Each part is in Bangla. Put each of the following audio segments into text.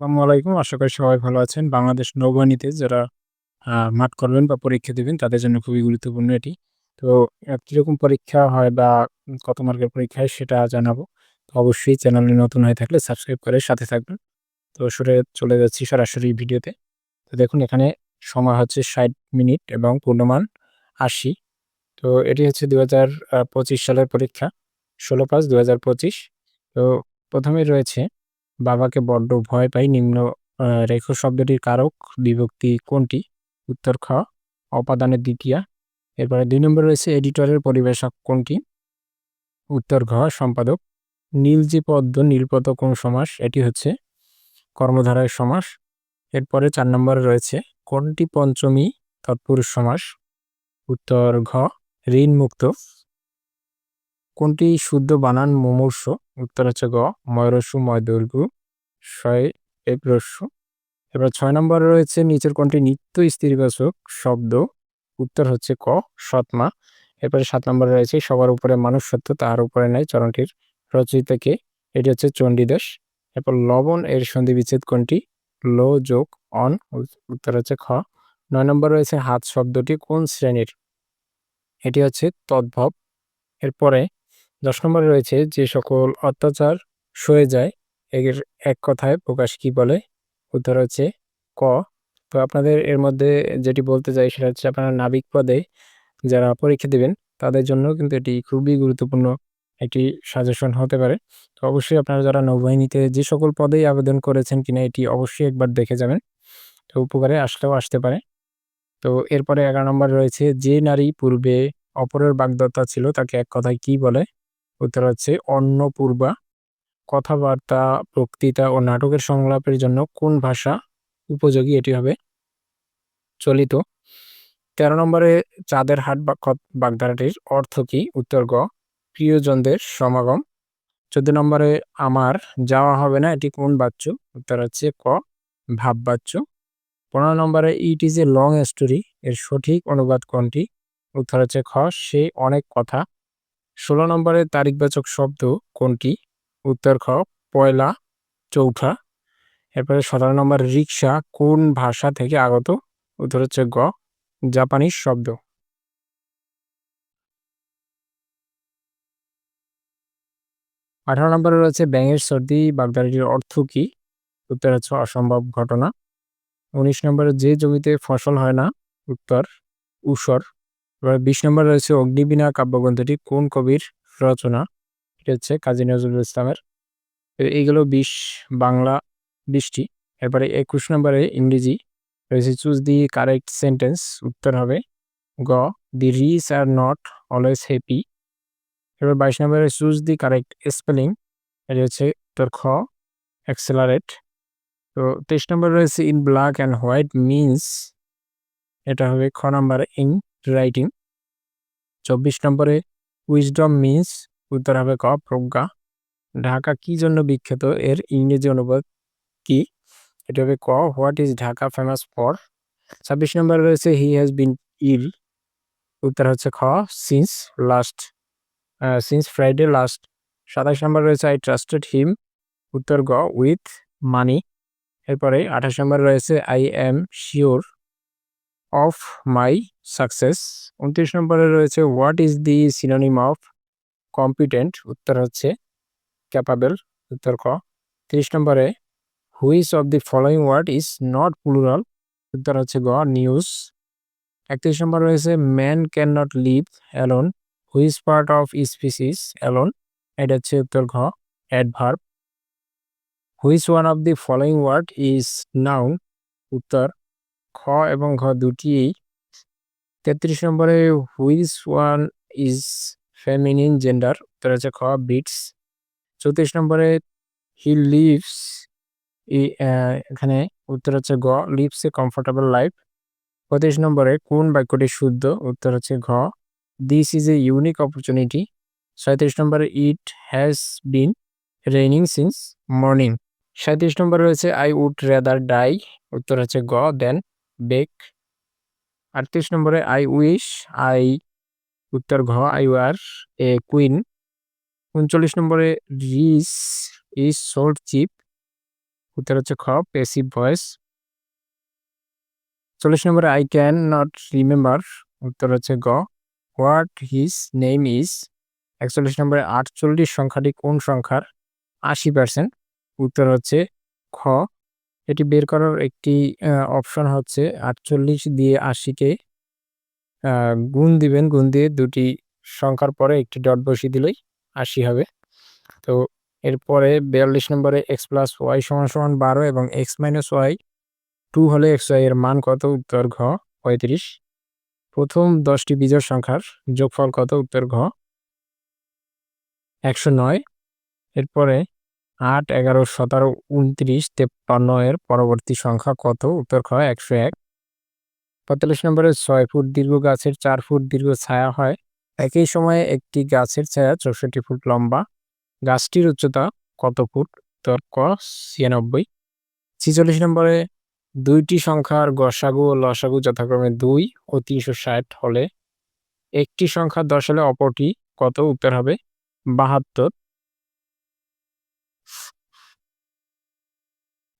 আসসালামু আলাইকুম। আশা করি সবাই ভালো আছেন। বাংলাদেশ নৌবাহিনীতে যারা মাঠ করবেন বা পরীক্ষা দিবেন, তাদের জন্য খুবই গুরুত্বপূর্ণ এটি। তো কীরকম পরীক্ষা হয় বা কত মার্কের পরীক্ষা হয় সেটা জানাব। তো অবশ্যই চ্যানেলে নতুন হয়ে থাকলে সাবস্ক্রাইব করে সাথে থাকবেন। তো সরে, চলে যাচ্ছি সরাসরি ভিডিওতে। তো দেখুন, এখানে সময় হচ্ছে ৬০ মিনিট এবং পূর্ণমান ৮০। তো এটি হচ্ছে ২০২৫ সালের পরীক্ষা ১৬/৫/২০২৫ তো প্রথমেই রয়েছে বাবাকে বড্ড ভয় পাই, নিম্ন রেখ শব্দটির কারক বিভক্তি কোনটি? উত্তর খ, অপাদানের দ্বিতীয়া। এরপরে দুই নম্বরে রয়েছে এডিটরের পরিবেশক কোনটি? উত্তর ঘ, সম্পাদক। নীলজি পদ্ম নীলপদ কোন সমাস? এটি হচ্ছে কর্মধারয় সমাস। এরপরে চার নম্বরে রয়েছে কোনটি পঞ্চমী তৎপুরুষ সমাস? উত্তর ঘ, ঋণমুক্ত। কোনটি শুদ্ধ বানান মুমূর্ষ? উত্তর হচ্ছে গ ময়রস্যু ময়দৈর্ঘ্য শয় এক হ্রস্য। এবার ছয় নম্বরে রয়েছে নিচের কোনটি নিত্য স্ত্রীবাচক শব্দ? উত্তর হচ্ছে ক, সৎমা। এরপরে সাত নম্বরে রয়েছে সবার উপরে মানুষ সত্য, তাহার উপরে নেয় চরণটির রচয়িতা কে? এটি হচ্ছে চণ্ডীদাস। এরপর লবণ এর সন্ধি বিচ্ছেদ কোনটি? লো, যোগ, অন উত্তর হচ্ছে খ। ৯ নম্বরে রয়েছে হাত শব্দটি কোন শ্রেণির? এটি হচ্ছে তদ্ভব। এরপরে ১০ নম্বরে রয়েছে যে সকল অত্যাচার সয়ে যায়, এর এক কথায় প্রকাশ কি বলে? উত্তর হচ্ছে ক। তো আপনাদের এর মধ্যে যেটি বলতে চাই সেটা হচ্ছে আপনারা নাবিক পদে যারা পরীক্ষা দেবেন, তাদের জন্য কিন্তু এটি খুবই গুরুত্বপূর্ণ একটি সাজেশন হতে পারে। তো অবশ্যই আপনারা যারা নৌবাহিনীতে যে সকল পদেই আবেদন করেছেন কিনা এটি অবশ্যই একবার দেখে যাবেন। তো উপকারে আসলেও আসতে পারে। তো এরপরে এগারো নম্বর রয়েছে যে নারী পূর্বে অপরের বাগদত্তা ছিল, তাকে এক কথায় কি বলে? উত্তর হচ্ছে অন্নপূর্বা। কথাবার্তা, বক্তৃতা ও নাটকের সংলাপের জন্য কোন ভাষা উপযোগী? এটি হবে চলিত। ১৩ নম্বরে চাঁদের হাট বাগধারাটির অর্থ কী? উত্তর গ প্রিয়জনদের সমাগম। ১৪ নম্বরে আমার যাওয়া হবে না এটি কোন বাচ্য? উত্তর হচ্ছে ক ভাব ভাববাচ্য। ১৫ নম্বরে it is a long story এর সঠিক অনুবাদ কোনটি? উত্তর হচ্ছে খ সে অনেক কথা। ১৬ নম্বরে তারিখবাচক শব্দ কোনটি? উত্তর খ, পয়লা, চৌঠা। এরপরে ১৭ নম্বর রিক্সা কোন ভাষা থেকে আগত? উত্তর হচ্ছে গ, জাপানিজ শব্দ। ১৮ নম্বরে রয়েছে ব্যাঙের সর্দি বাগধারাটির অর্থ কী? উত্তর হচ্ছে অসম্ভব ঘটনা। ১৯ নম্বরে যে জমিতে ফসল হয় না? উত্তর ঊষর। এবার ২০ নম্বরে রয়েছে অগ্নিবীণা কাব্যগ্রন্থটি কোন কবির রচনা? এটা হচ্ছে কাজী নজরুল ইসলামের। এইগুলো ২০ বাংলা ২০টি। এরপরে ২১ নম্বরে ইংরেজি রয়েছে, চুজ দি কারেক্ট সেন্টেন্স উত্তর হবে গ, the rich are not always happy. এবার ২২ নম্বরে, চুজ দি কারেক্ট স্পেলিং এটা হচ্ছে উত্তর খ অ্যাক্সেলারেট। তো ২৩ নম্বরে রয়েছে, in black and white means এটা হবে খ নম্বরে, ইন রাইটিং। ২৪ নম্বরে উইজডম মিন্স উত্তর হবে ক, প্রজ্ঞা। ঢাকা কি জন্য বিখ্যাত এর ইংরেজি অনুবাদ কি? এটা হবে ক what is Dhaka famous for? ছাব্বিশ নম্বরে রয়েছে হি হ্যাজ বিন ইল উত্তর হচ্ছে খ since last since Friday last সাতাশ নম্বর রয়েছে আই ট্রাস্টেড হিম উত্তর গ উইথ মানি এরপরে আঠাশ নম্বর রয়েছে I am sure of my success উনত্রিশ নম্বরে রয়েছে what is the synonym of competent উত্তর হচ্ছে ক্যাপাবেল উত্তর ক। তিরিশ নম্বরে which of the following word is not plural উত্তর হচ্ছে গ নিউজ একত্রিশ নম্বর রয়েছে man can not live alone which part of species alone এটা হচ্ছে উত্তর ঘ adverb which one of the following word is noun উত্তর খ এবং ঘ দুটিই তেত্রিশ নম্বরে which one is feminine gender উত্তর হচ্ছে খ বিটস চৌত্রিশ নম্বরে হি লিভস এখানে উত্তর হচ্ছে গ লিভস এ কমফোর্টেবল লাইফ পঁয়ত্রিশ নম্বরে কোন বাক্যটি শুদ্ধ? উত্তর হচ্ছে ঘ। This is a unique opportunity সাঁত্রিশ নম্বরে it has been raining since morning সাঁত্রিশ নম্বরে রয়েছে আই উড রেদার ডাই উত্তর হচ্ছে গ দেন বেক আটত্রিশ নম্বরে, আই উইশ আই উত্তর ঘ, আই ওয়ার এ কুইন উনচল্লিশ নম্বরে, রিস ইজ সোল্ড চিপ উত্তর হচ্ছে খ, পেসিভ ভয়েস চল্লিশ নম্বরে, আই ক্যান নট রিমেম্বার উত্তর হচ্ছে গ, হোয়াট হিজ নেম ইজ একচল্লিশ নম্বরে, আটচল্লিশ সংখ্যাটি কোন সংখ্যার আশি পার্সেন্ট উত্তর হচ্ছে খ এটি বের করার একটি অপশন হচ্ছে আটচল্লিশ দিয়ে আশিকে গুণ দিবেন, গুণ দিয়ে দুটি সংখ্যার পরে একটি ডট বসিয়ে দিলেই আশি হবে। তো এরপরে বিয়াল্লিশ নম্বরে এক্স প্লাস ওয়াই সমান সমান বারো এবং এক্স মাইনাস ওয়াই টু হলে এক্স ওয়াই এর মান কত? উত্তর ঘ, পঁয়ত্রিশ। প্রথম দশটি বিজয় সংখ্যার যোগফল কত? উত্তর ঘ, একশো নয়। এরপরে আট, এগারো, সতেরো, উনত্রিশ, তেপ্পান্ন এর পরবর্তী সংখ্যা কত? উত্তর খ, একশো এক। পঁয়তাল্লিশ নম্বরে ছয় ফুট দীর্ঘ গাছের চার ফুট দীর্ঘ ছায়া হয়। একই সময়ে একটি গাছের ছায়া চৌষট্টি ফুট লম্বা। গাছটির উচ্চতা কত ফুট? উত্তর ক, ছিয়ানব্বই। ছিচল্লিশ নম্বরে দুইটি সংখ্যার গসাগু ও লসাগু যথাক্রমে দুই ও তিনশো ষাট হলে একটি সংখ্যা দশ হলে অপরটি কত? উত্তর হবে বাহাত্তর।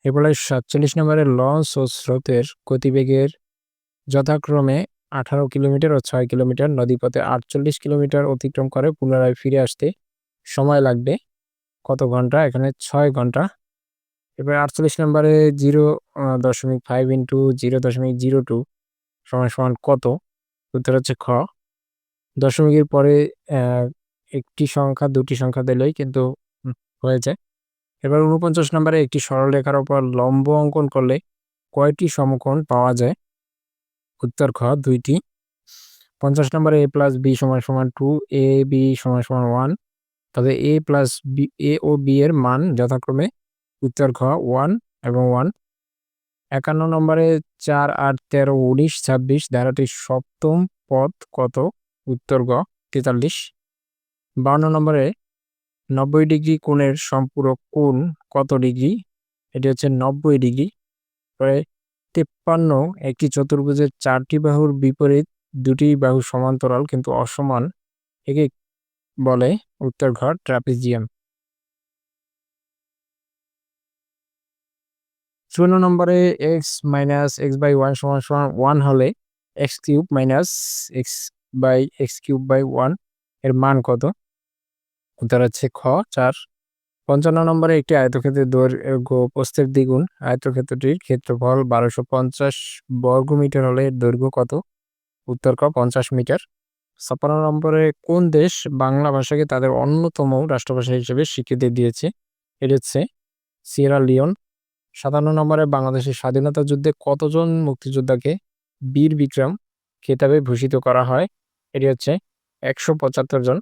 এরপরে সাতচল্লিশ নম্বরে লঞ্চ ও স্রোতের গতিবেগের যথাক্রমে আঠারো কিলোমিটার ও ছয় কিলোমিটার, নদীপথে আটচল্লিশ কিলোমিটার অতিক্রম করে পুনরায় ফিরে আসতে সময় লাগবে। কত ঘণ্টা? এখানে ছয় ঘণ্টা। এবার আটচল্লিশ নম্বরে জিরো দশমিক ফাইভ ইন্টু জিরো দশমিক জিরো টু সমান সমান কত? উত্তর হচ্ছে খ। দশমিকের পরে একটি সংখ্যা দুটি সংখ্যা দিলেই কিন্তু হয়ে যায় এবার উনপঞ্চাশ নম্বরে একটি সরলরেখার ওপর লম্ব অঙ্কন করলে কয়টি সমকোণ পাওয়া যায়? উত্তর খ, দুইটি। পঞ্চাশ নম্বরে এ প্লাস বি সমান সমান টু এ বি সমান সমান ওয়ান তবে এ প্লাস বি এ ও বি এর মান যথাক্রমে উত্তর খ ওয়ান এবং ওয়ান একান্ন নম্বরে চার, আট, তেরো, উনিশ, ছাব্বিশ ধারাটির সপ্তম পদ কত? উত্তর গ, তেতাল্লিশ। বান্ন নম্বরে নব্বই ডিগ্রি কোণের সম্পূরক কোণ কত ডিগ্রি? এটি হচ্ছে নব্বই ডিগ্রি। পরে তেপ্পান্ন একটি চতুর্ভুজের চারটি বাহুর বিপরীত দুটি বাহু সমান্তরাল কিন্তু অসমান, একে বলে উত্তর ঘর ট্রাপিজিয়াম। চুয়ান্ন নম্বরে x minus x by one সমান সমান ওয়ান হলে x cube minus x by x cube by ওয়ানের মান কত? উত্তর হচ্ছে খ, চার। পঞ্চান্ন নম্বরে একটি আয়তক্ষেত্রের দৈর্ঘ্য প্রস্থের দ্বিগুণ। আয়তক্ষেত্রটির ক্ষেত্রফল বারোশো পঞ্চাশ বর্গ মিটার হলে দৈর্ঘ্য কত? উত্তর ক, পঞ্চাশ মিটার। ছাপ্পান্ন নম্বরে কোন দেশ বাংলা ভাষাকে তাদের অন্যতম রাষ্ট্রভাষা হিসেবে স্বীকৃতি দিয়েছে? এটি হচ্ছে সিয়েরা লিওন। সাতান্ন নম্বরে বাংলাদেশের স্বাধীনতা যুদ্ধে কতজন মুক্তিযোদ্ধাকে বীর বিক্রম খেতাবে ভূষিত করা হয়? এটি হচ্ছে একশো পঁচাত্তর জন।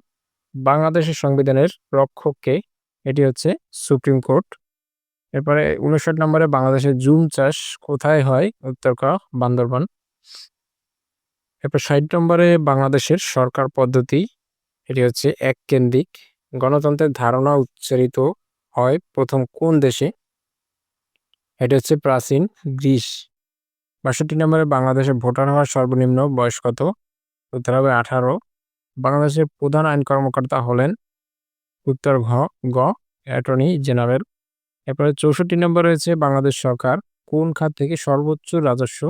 বাংলাদেশের সংবিধানের রক্ষককে এটি হচ্ছে সুপ্রিম কোর্ট। এরপরে উনষাট নম্বরে বাংলাদেশের জুম চাষ কোথায় হয়? উত্তর ক, বান্দরবান। এরপর ষাট নম্বরে বাংলাদেশের সরকার পদ্ধতি, এটি হচ্ছে এক কেন্দ্রিক গণতন্ত্রের ধারণা উচ্চারিত হয় প্রথম কোন দেশে? এটি হচ্ছে প্রাচীন গ্রিস। বাষট্টি নম্বরে বাংলাদেশের ভোটার হওয়ার সর্বনিম্ন বয়স কত? উত্তর হবে আঠারো। বাংলাদেশের প্রধান আইন কর্মকর্তা হলেন উত্তর ঘ, গ, অ্যাটর্নি জেনারেল। এরপরে চৌষট্টি নম্বর রয়েছে বাংলাদেশ সরকার কোন খাত থেকে সর্বোচ্চ রাজস্ব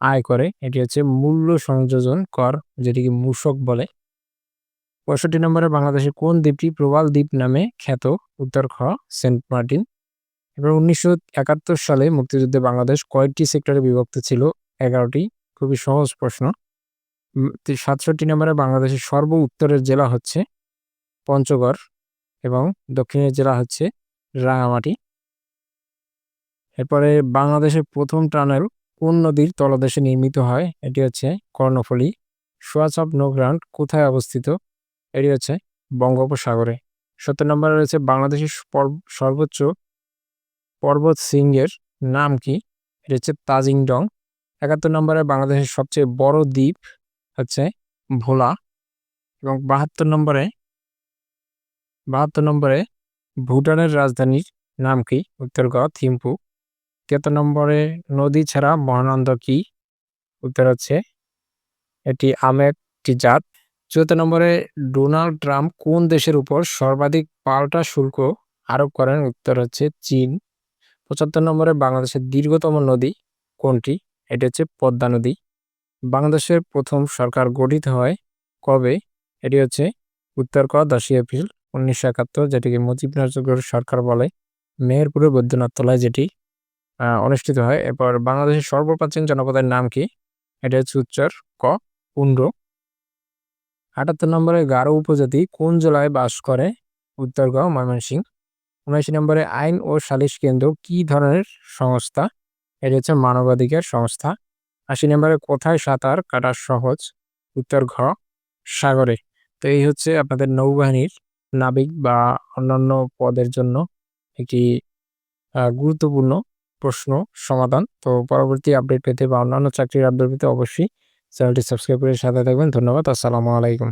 আয় করে? এটি হচ্ছে মূল্য সংযোজন কর, যেটিকে মূসক বলে। পঁয়ষট্টি নম্বরে বাংলাদেশের কোন দ্বীপটি প্রবাল দ্বীপ নামে খ্যাত? উত্তর খ সেন্ট মার্টিন। এবার উনিশশো একাত্তর সালে মুক্তিযুদ্ধে বাংলাদেশ কয়েকটি সেক্টরে বিভক্ত ছিল? এগারোটি? খুবই সহজ প্রশ্ন। সাতষট্টি নম্বরে বাংলাদেশের সর্ব উত্তরের জেলা হচ্ছে পঞ্চগড় এবং দক্ষিণের জেলা হচ্ছে রাঙামাটি। এরপরে বাংলাদেশের প্রথম টানেল কোন নদীর তলদেশে নির্মিত হয়, এটি হচ্ছে কর্ণফুলী, সোয়াচাপ নৌগ্রাউন্ড কোথায় অবস্থিত, এটি হচ্ছে বঙ্গোপসাগরে। সত্তর নম্বরে রয়েছে বাংলাদেশের সর্বোচ্চ পর্বত সিংহের নাম কি, এটি হচ্ছে তাজিংডং। একাত্তর নম্বরে বাংলাদেশের সবচেয়ে বড় দ্বীপ হচ্ছে ভোলা এবং বাহাত্তর নম্বরে বাহাত্তর নম্বরে ভুটানের রাজধানীর নাম কি? উত্তর থিম্পু। তিয়াত্তর নম্বরে নদী ছাড়া মহানন্দ কি? উত্তর হচ্ছে এটি আমের একটি জাত। চুয়াত্তর নম্বরে ডোনাল্ড ট্রাম্প কোন দেশের উপর সর্বাধিক পাল্টা শুল্ক আরোপ করেন? উত্তর হচ্ছে চীন। পঁচাত্তর নম্বরে বাংলাদেশের দীর্ঘতম নদী কোনটি? এটি হচ্ছে পদ্মা নদী। বাংলাদেশের প্রথম সরকার গঠিত হয় কবে? এটি হচ্ছে উত্তর ক দশই এপ্রিল উনিশশো একাত্তর, যেটিকে মুজিবনগর সরকার বলে। মেহেরপুরের বৈদ্যনাথ তলায় যেটি অনুষ্ঠিত হয়। এরপর বাংলাদেশের সর্বপ্রাচীন জনপদের নাম কি? এটা হচ্ছে উচ্চার ক কুণ্ড আটাত্তর নম্বরে গারো উপজাতি কোন জেলায় বাস করে? উত্তর গ ময়মনসিংহ উনআশি নম্বরে আইন ও সালিশ কেন্দ্র কি ধরনের সংস্থা? এটি হচ্ছে মানবাধিকার সংস্থা। আশি নম্বরে কোথায় সাঁতার কাটা সহজ? উত্তর ঘ, সাগরে। তো এই হচ্ছে আপনাদের নৌবাহিনীর নাবিক বা অন্যান্য পদের জন্য একটি গুরুত্বপূর্ণ প্রশ্ন সমাধান। তো পরবর্তী আপডেট পেতে বা অন্যান্য চাকরির আপডেট পেতে অবশ্যই চ্যানেলটি সাবস্ক্রাইব করে সাথে থাকবেন। ধন্যবাদ, আসসালামু আলাইকুম।